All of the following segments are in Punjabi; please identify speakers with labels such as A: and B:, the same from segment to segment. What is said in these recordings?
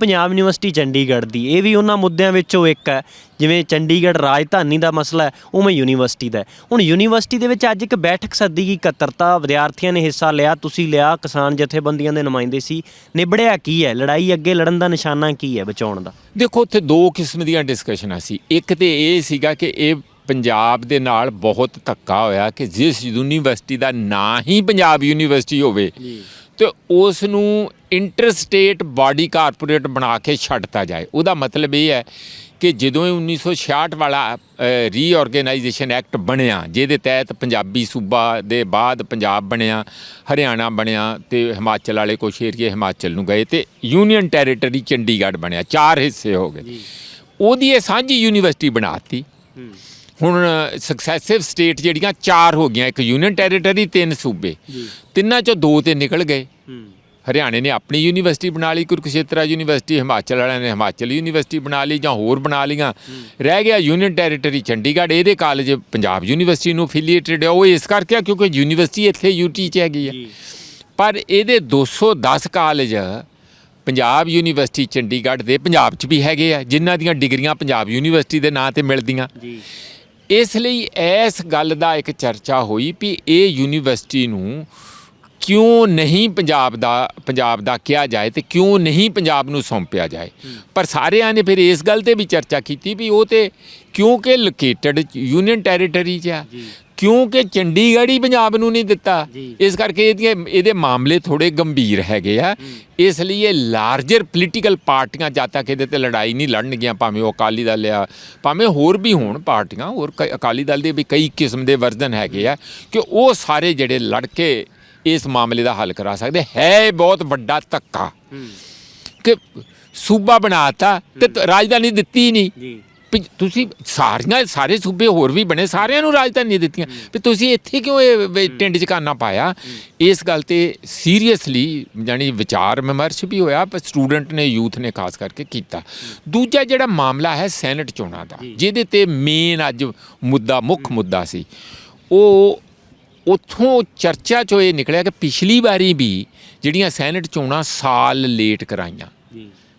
A: ਪੰਜਾਬ ਯੂਨੀਵਰਸਿਟੀ ਚੰਡੀਗੜ੍ਹ ਦੀ ਇਹ ਵੀ ਉਹਨਾਂ ਮੁੱਦਿਆਂ ਵਿੱਚੋਂ ਇੱਕ ਹੈ ਜਿਵੇਂ ਚੰਡੀਗੜ੍ਹ ਰਾਜਧਾਨੀ ਦਾ ਮਸਲਾ ਹੈ ਉਵੇਂ ਯੂਨੀਵਰਸਿਟੀ ਦਾ ਹੈ। ਹੁਣ ਯੂਨੀਵਰਸਿਟੀ ਦੇ ਵਿੱਚ ਅੱਜ ਇੱਕ ਬੈਠਕ ਸੱਦੀ ਗਈ ਇਕੱਤਰਤਾ ਵਿਦਿਆਰਥੀਆਂ ਨੇ ਹਿੱਸਾ ਲਿਆ ਤੁਸੀਂ ਲਿਆ ਕਿਸਾਨ ਜਥੇਬੰਦੀਆਂ ਦੇ ਨੁਮਾਇੰਦੇ ਸੀ ਨਿਬੜਿਆ ਕੀ ਹੈ ਲੜਾਈ ਅੱਗੇ ਲੜਨ ਦਾ ਨਿਸ਼ਾਨਾ ਕੀ ਹੈ ਬਚਾਉਣ ਦਾ?
B: ਦੇਖੋ ਉੱਥੇ ਦੋ ਕਿਸਮ ਦੀਆਂ ਡਿਸਕਸ਼ਨਾਂ ਸੀ। ਇੱਕ ਤੇ ਇਹ ਸੀਗਾ ਕਿ ਇਹ ਪੰਜਾਬ ਦੇ ਨਾਲ ਬਹੁਤ ਧੱਕਾ ਹੋਇਆ ਕਿ ਜਿਸ ਯੂਨੀਵਰਸਿਟੀ ਦਾ ਨਾਂ ਹੀ ਪੰਜਾਬ ਯੂਨੀਵਰਸਿਟੀ ਹੋਵੇ ਤੇ ਉਸ ਨੂੰ ਇੰਟਰਸਟੇਟ ਬਾਡੀ ਕਾਰਪੋਰੇਟ ਬਣਾ ਕੇ ਛੱਡਤਾ ਜਾਏ। ਉਹਦਾ ਮਤਲਬ ਇਹ ਹੈ ਕਿ ਜਦੋਂ ਇਹ 1966 ਵਾਲਾ ਰੀਆਰਗੇਨਾਈਜੇਸ਼ਨ ਐਕਟ ਬਣਿਆ ਜਿਹਦੇ ਤਹਿਤ ਪੰਜਾਬੀ ਸੂਬਾ ਦੇ ਬਾਅਦ ਪੰਜਾਬ ਬਣਿਆ ਹਰਿਆਣਾ ਬਣਿਆ ਤੇ ਹਿਮਾਚਲ ਵਾਲੇ ਕੁਛ ਏਰੀਏ ਹਿਮਾਚਲ ਨੂੰ ਗਏ ਤੇ ਯੂਨੀਅਨ ਟੈਰੀਟਰੀ ਚੰਡੀਗੜ੍ਹ ਬਣਿਆ ਚਾਰ ਹਿੱਸੇ ਹੋ ਗਏ। ਉਹਦੀ ਇਹ ਸਾਂਝੀ ਯੂਨੀਵਰਸਿਟੀ ਬਣਾਤੀ ਹੁਣ ਸਕਸੈਸਿਵ ਸਟੇਟ ਜਿਹੜੀਆਂ ਚਾਰ ਹੋ ਗਈਆਂ ਇੱਕ ਯੂਨੀਅਨ ਟੈਰੀਟਰੀ ਤਿੰਨ ਸੂਬੇ। ਤਿੰਨਾਂ ਚੋਂ ਦੋ ਤੇ ਨਿਕਲ ਗਏ। ਹਰਿਆਣੇ ਨੇ ਆਪਣੀ ਯੂਨੀਵਰਸਿਟੀ ਬਣਾ ਲਈ ਕੁਰੂਕਸ਼ੇਤਰਾ ਯੂਨੀਵਰਸਿਟੀ ਹਿਮਾਚਲ ਵਾਲਿਆਂ ਨੇ ਹਿਮਾਚਲ ਯੂਨੀਵਰਸਿਟੀ ਬਣਾ ਲਈ ਜਾਂ ਹੋਰ ਬਣਾ ਲਈਆਂ। ਰਹਿ ਗਿਆ ਯੂਨੀਅਨ ਟੈਰੀਟਰੀ ਚੰਡੀਗੜ੍ਹ ਇਹਦੇ ਕਾਲਜ ਪੰਜਾਬ ਯੂਨੀਵਰਸਿਟੀ ਨੂੰ ਅਫੀਲੀਏਟਡ ਹੈ ਉਹ ਇਸ ਕਰਕੇ ਕਿਉਂਕਿ ਯੂਨੀਵਰਸਿਟੀ ਇੱਥੇ ਯੂਟੀ 'ਚ ਹੈਗੀ ਹੈ ਪਰ ਇਹਦੇ 210 ਕਾਲਜ ਪੰਜਾਬ ਯੂਨੀਵਰਸਿਟੀ ਚੰਡੀਗੜ੍ਹ ਦੇ ਪੰਜਾਬ 'ਚ ਵੀ ਹੈਗੇ ਆ ਜਿਨ੍ਹਾਂ ਦੀਆਂ ਡਿਗਰੀਆਂ ਪੰਜਾਬ ਯੂਨੀਵਰਸਿਟੀ ਦੇ ਨਾਂ ਤੇ ਮਿਲਦੀਆਂ।
A: ਜੀ।
B: ਇਸ ਲਈ ਇਸ ਗੱਲ ਦਾ ਇੱਕ ਚਰਚਾ ਹੋਈ ਵੀ ਇਹ ਯੂਨੀਵਰਸਿਟੀ ਨੂੰ ਕਿਉਂ ਨਹੀਂ ਪੰਜਾਬ ਦਾ ਪੰਜਾਬ ਦਾ ਕਿਹਾ ਜਾਏ ਤੇ ਕਿਉਂ ਨਹੀਂ ਪੰਜਾਬ ਨੂੰ ਸੌਂਪਿਆ ਜਾਏ। ਪਰ ਸਾਰਿਆਂ ਨੇ ਫਿਰ ਇਸ ਗੱਲ ਤੇ ਵੀ ਚਰਚਾ ਕੀਤੀ ਵੀ ਉਹ ਤੇ ਕਿਉਂਕਿ ਲੋਕੇਟਡ ਯੂਨੀਅਨ ਟੈਰੀਟਰੀ 'ਚ ਆ। ਕਿਉਂਕਿ ਚੰਡੀਗੜ੍ਹ ਹੀ ਪੰਜਾਬ ਨੂੰ ਨਹੀਂ ਦਿੱਤਾ। ਇਸ ਕਰਕੇ ਇਹਦੀਆਂ ਇਹਦੇ ਮਾਮਲੇ ਥੋੜੇ ਗੰਭੀਰ ਹੈਗੇ ਆ। ਇਸ ਲਈ ਇਹ ਲਾਰਜਰ ਪੋਲੀਟੀਕਲ ਪਾਰਟੀਆਂ ਜਦ ਤੱਕ ਇਹਦੇ ਤੇ ਲੜਾਈ ਨਹੀਂ ਲੜਨਗੀਆਂ ਭਾਵੇਂ ਉਹ ਅਕਾਲੀ ਦਲ ਆ ਭਾਵੇਂ ਹੋਰ ਵੀ ਹੋਣ ਪਾਰਟੀਆਂ ਹੋਰ ਅਕਾਲੀ ਦਲ ਦੇ ਵੀ ਕਈ ਕਿਸਮ ਦੇ ਵਰਜ਼ਨ ਹੈਗੇ ਆ ਕਿ ਉਹ ਸਾਰੇ ਜਿਹੜੇ ਲੜ ਕੇ ਇਸ ਮਾਮਲੇ ਦਾ ਹੱਲ ਕਰਾ ਸਕਦੇ। ਹੈ ਬਹੁਤ ਵੱਡਾ ਧੱਕਾ ਕਿ ਸੂਬਾ ਬਣਾਤਾ ਤੇ ਰਾਜਧਾਨੀ ਦਿੱਤੀ ਨਹੀਂ।
A: ਜੀ।
B: ਵੀ ਤੁਸੀਂ ਸਾਰੀਆਂ ਸਾਰੇ ਸੂਬੇ ਹੋਰ ਵੀ ਬਣੇ ਸਾਰਿਆਂ ਨੂੰ ਰਾਜਧਾਨੀ ਦਿੱਤੀਆਂ। ਵੀ ਤੁਸੀਂ ਇੱਥੇ ਕਿਉਂ ਇਹ ਟਿੰਡ 'ਚ ਕਾਨਾ ਪਾਇਆ? ਇਸ ਗੱਲ ਤੇ ਸੀਰੀਅਸਲੀ ਜਾਨੀ ਵਿਚਾਰ ਵਿਮਰਸ਼ ਵੀ ਹੋਇਆ ਪਰ ਸਟੂਡੈਂਟ ਨੇ ਯੂਥ ਨੇ ਖਾਸ ਕਰਕੇ ਕੀਤਾ। ਦੂਜਾ ਜਿਹੜਾ ਮਾਮਲਾ ਹੈ ਸੈਨੇਟ ਚੋਣਾਂ ਦਾ ਜਿਹਦੇ ਤੇ ਮੇਨ ਅੱਜ ਮੁੱਦਾ ਮੁੱਖ ਮੁੱਦਾ ਸੀ। ਉਹ ਉੱਥੋਂ ਚਰਚਾ ਚੋਂ ਇਹ ਨਿਕਲਿਆ ਕਿ ਪਿਛਲੀ ਵਾਰੀ ਵੀ ਜਿਹੜੀਆਂ ਸੈਨੇਟ ਚੋਣਾਂ ਸਾਲ ਲੇਟ ਕਰਾਈਆਂ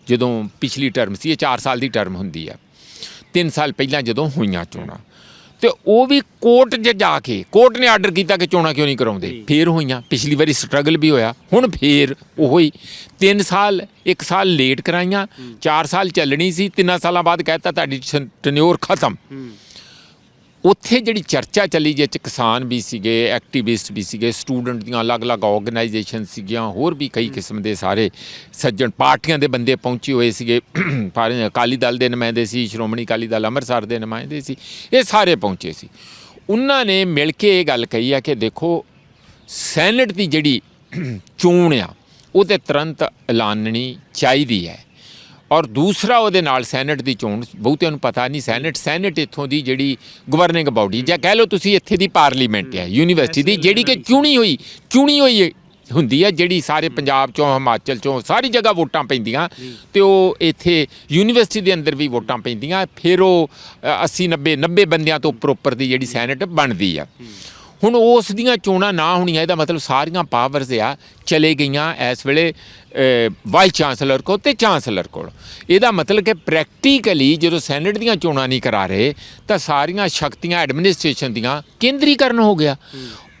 B: ਜਦੋਂ ਪਿਛਲੀ ਟਰਮ ਸੀ ਇਹ 4 ਸਾਲ ਦੀ ਟਰਮ ਹੁੰਦੀ ਆ। 3 ਸਾਲ ਪਹਿਲਾਂ ਜਦੋਂ ਹੋਈਆਂ ਚੋਣਾਂ। ਤੇ ਉਹ ਵੀ ਕੋਰਟ 'ਚ ਜਾ ਕੇ ਕੋਰਟ ਨੇ ਆਰਡਰ ਕੀਤਾ ਕਿ ਚੋਣਾਂ ਕਿਉਂ ਨਹੀਂ ਕਰਾਉਂਦੇ। ਫੇਰ ਹੋਈਆਂ ਪਿਛਲੀ ਵਾਰੀ ਸਟਰਗਲ ਵੀ ਹੋਇਆ ਹੁਣ ਫੇਰ ਉਹ ਹੀ 3 ਸਾਲ 1 ਸਾਲ ਲੇਟ ਕਰਾਈਆਂ 4 ਸਾਲ ਚੱਲਣੀ ਸੀ 3 ਸਾਲਾਂ ਬਾਅਦ ਕਹਿਤਾ ਤੁਹਾਡੀ ਟਨਿਓਰ ਖਤਮ। ਉੱਥੇ ਜਿਹੜੀ ਚਰਚਾ ਚੱਲੀ ਜਿਸ 'ਚ ਕਿਸਾਨ ਵੀ ਸੀਗੇ ਐਕਟਿਵਿਸਟ ਵੀ ਸੀਗੇ ਸਟੂਡੈਂਟ ਦੀਆਂ ਅਲੱਗ-ਅਲੱਗ ਆਰਗੇਨਾਈਜੇਸ਼ਨ ਸੀਗੀਆਂ, ਹੋਰ ਵੀ ਕਈ ਕਿਸਮ ਦੇ ਸਾਰੇ ਸੱਜਣ ਪਾਰਟੀਆਂ ਦੇ ਬੰਦੇ ਪਹੁੰਚੇ ਹੋਏ ਸੀਗੇ। ਪਰ ਅਕਾਲੀ ਦਲ ਦੇ ਨੁਮਾਇੰਦੇ ਸੀ, ਸ਼੍ਰੋਮਣੀ ਅਕਾਲੀ ਦਲ ਅੰਮ੍ਰਿਤਸਰ ਦੇ ਨੁਮਾਇੰਦੇ ਸੀ, ਇਹ ਸਾਰੇ ਪਹੁੰਚੇ ਸੀ। ਉਹਨਾਂ ਨੇ ਮਿਲ ਕੇ ਇਹ ਗੱਲ ਕਹੀ ਆ ਕਿ ਦੇਖੋ, ਸੈਨੇਟ ਦੀ ਜਿਹੜੀ ਚੋਣ ਆ ਉਹ ਤੇ ਤੁਰੰਤ ਐਲਾਨਣੀ ਚਾਹੀਦੀ ਹੈ। ਔਰ ਦੂਸਰਾ ਉਹਦੇ ਨਾਲ ਸੈਨੇਟ ਦੀ ਚੋਣ ਬਹੁਤਿਆਂ ਨੂੰ ਪਤਾ ਨਹੀਂ ਸੈਨੇਟ ਸੈਨੇਟ ਇੱਥੋਂ ਦੀ ਜਿਹੜੀ ਗਵਰਨਿੰਗ ਬਾਡੀ ਜਾਂ ਕਹਿ ਲਓ ਤੁਸੀਂ ਇੱਥੇ ਦੀ ਪਾਰਲੀਮੈਂਟ ਹੈ ਯੂਨੀਵਰਸਿਟੀ ਦੀ ਜਿਹੜੀ ਕਿ ਚੁਣੀ ਹੋਈ ਚੁਣੀ ਹੋਈ ਹੁੰਦੀ ਹੈ ਜਿਹੜੀ ਸਾਰੇ ਪੰਜਾਬ ਚੋਂ ਹਿਮਾਚਲ ਚੋਂ ਸਾਰੀ ਜਗ੍ਹਾ ਵੋਟਾਂ ਪੈਂਦੀਆਂ ਤੇ ਉਹ ਇੱਥੇ ਯੂਨੀਵਰਸਿਟੀ ਦੇ ਅੰਦਰ ਵੀ ਵੋਟਾਂ ਪੈਂਦੀਆਂ ਫਿਰ ਉਹ ਅ, 80 90 90 ਬੰਦਿਆਂ ਤੋਂ ਉੱਪਰ ਉੱਪਰ ਦੀ ਜਿਹੜੀ ਸੈਨੇਟ ਬਣਦੀ ਆ। ਹੁਣ ਉਸ ਦੀਆਂ ਚੋਣਾਂ ਨਾ ਹੋਣੀਆਂ ਇਹਦਾ ਮਤਲਬ ਸਾਰੀਆਂ ਪਾਵਰਸ ਆ ਚਲੇ ਗਈਆਂ ਇਸ ਵੇਲੇ ਵਾਈਸ ਚਾਂਸਲਰ ਕੋਲ ਤੇ ਚਾਂਸਲਰ ਕੋਲ। ਇਹਦਾ ਮਤਲਬ ਕਿ ਪ੍ਰੈਕਟੀਕਲੀ ਜਦੋਂ ਸੈਨੇਟ ਦੀਆਂ ਚੋਣਾਂ ਨਹੀਂ ਕਰਾ ਰਹੇ, ਤਾਂ ਸਾਰੀਆਂ ਸ਼ਕਤੀਆਂ ਐਡਮਿਨਿਸਟ੍ਰੇਸ਼ਨ ਦੀਆਂ ਕੇਂਦਰੀਕਰਨ ਹੋ ਗਿਆ।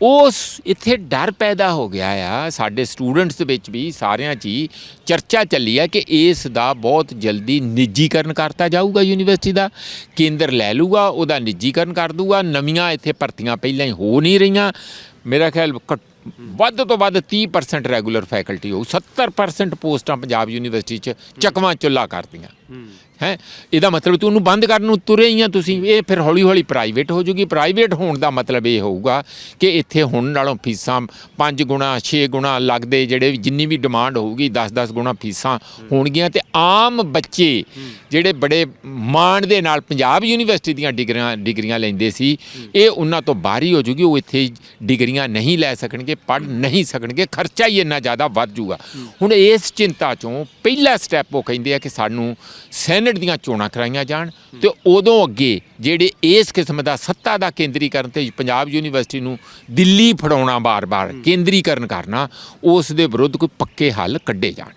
B: ਉਸ ਇੱਥੇ ਡਰ ਪੈਦਾ ਹੋ ਗਿਆ ਆ, ਸਾਡੇ ਸਟੂਡੈਂਟਸ ਦੇ ਵਿੱਚ ਵੀ ਸਾਰਿਆਂ 'ਚ ਹੀ ਚਰਚਾ ਚੱਲੀ ਆ ਕਿ ਇਸ ਦਾ ਬਹੁਤ ਜਲਦੀ ਨਿੱਜੀਕਰਨ ਕਰਤਾ ਜਾਊਗਾ ਯੂਨੀਵਰਸਿਟੀ ਦਾ। ਕੇਂਦਰ ਲੈ ਲੂਗਾ ਉਹਦਾ ਨਿੱਜੀਕਰਨ ਕਰ ਦੂਗਾ ਨਵੀਆਂ ਇੱਥੇ ਭਰਤੀਆਂ ਪਹਿਲਾਂ ਹੀ ਹੋ ਨਹੀਂ ਰਹੀਆਂ। ਮੇਰਾ ਖਿਆਲ ਘੱਟ- ਵੱਧ ਤੋਂ ਵੱਧ 30% ਰੈਗੂਲਰ ਫੈਕਲਟੀ ਹੋਊ 70% ਪੋਸਟਾਂ ਪੰਜਾਬ ਯੂਨੀਵਰਸਿਟੀ 'ਚ ਚੱਕਵਾਂ ਚੁੱਲਾ ਕਰਦੀਆਂ। ਹੈ। ਇਹਦਾ ਮਤਲਬ ਤੂੰ ਉਹਨੂੰ ਬੰਦ ਕਰਨ ਨੂੰ ਤੁਰੇ ਹੀ ਆ ਤੁਸੀਂ। ਇਹ ਫਿਰ ਹੌਲੀ ਹੌਲੀ ਪ੍ਰਾਈਵੇਟ ਹੋ ਜੂਗੀ। ਪ੍ਰਾਈਵੇਟ ਹੋਣ ਦਾ ਮਤਲਬ ਇਹ ਹੋਊਗਾ ਕਿ ਇੱਥੇ ਹੁਣ ਨਾਲੋਂ ਫੀਸਾਂ 5 ਗੁਣਾ 6 ਗੁਣਾ ਲੱਗਦੇ ਜਿਹੜੇ ਜਿੰਨੀ ਵੀ ਡਿਮਾਂਡ ਹੋਊਗੀ 10-10 ਗੁਣਾ ਫੀਸਾਂ ਹੋਣਗੀਆਂ ਤੇ ਆਮ ਬੱਚੇ ਜਿਹੜੇ ਬੜੇ ਮਾਣ ਦੇ ਨਾਲ ਪੰਜਾਬ ਯੂਨੀਵਰਸਿਟੀ ਦੀਆਂ ਡਿਗਰੀਆਂ ਡਿਗਰੀਆਂ ਲੈਂਦੇ ਸੀ ਇਹ ਉਹਨਾਂ ਤੋਂ ਬਾਹਰੀ ਹੋ ਜੂਗੀ। ਉਹ ਇੱਥੇ ਡਿਗਰੀਆਂ ਨਹੀਂ ਲੈ ਸਕਣਗੇ ਪੜ੍ਹ ਨਹੀਂ ਸਕਣਗੇ। ਖਰਚਾ ਹੀ ਇੰਨਾ ਜ਼ਿਆਦਾ ਵੱਧ ਜੂਗਾ। ਹੁਣ ਇਸ ਚਿੰਤਾ ਚੋਂ ਪਹਿਲਾ ਸਟੈਪ ਉਹ ਕਹਿੰਦੇ ਆ ਕਿ ਸਾਨੂੰ ਸੈਨੇਟ ਦੀਆਂ ਚੋਣਾਂ ਕਰਾਈਆਂ ਜਾਣ ਤੇ ਉਦੋਂ ਅੱਗੇ ਜਿਹੜੇ ਇਸ ਕਿਸਮ ਦਾ ਸੱਤਾ ਦਾ ਕੇਂਦਰੀਕਰਨ ਤੇ ਪੰਜਾਬ ਯੂਨੀਵਰਸਿਟੀ ਨੂੰ ਦਿੱਲੀ ਫੜਾਉਣਾ ਬਾਰ-ਬਾਰ ਕੇਂਦਰੀਕਰਨ ਕਰਨਾ, ਉਸ ਦੇ ਵਿਰੁੱਧ ਕੋਈ ਪੱਕੇ ਹੱਲ ਕੱਢੇ ਜਾਣ।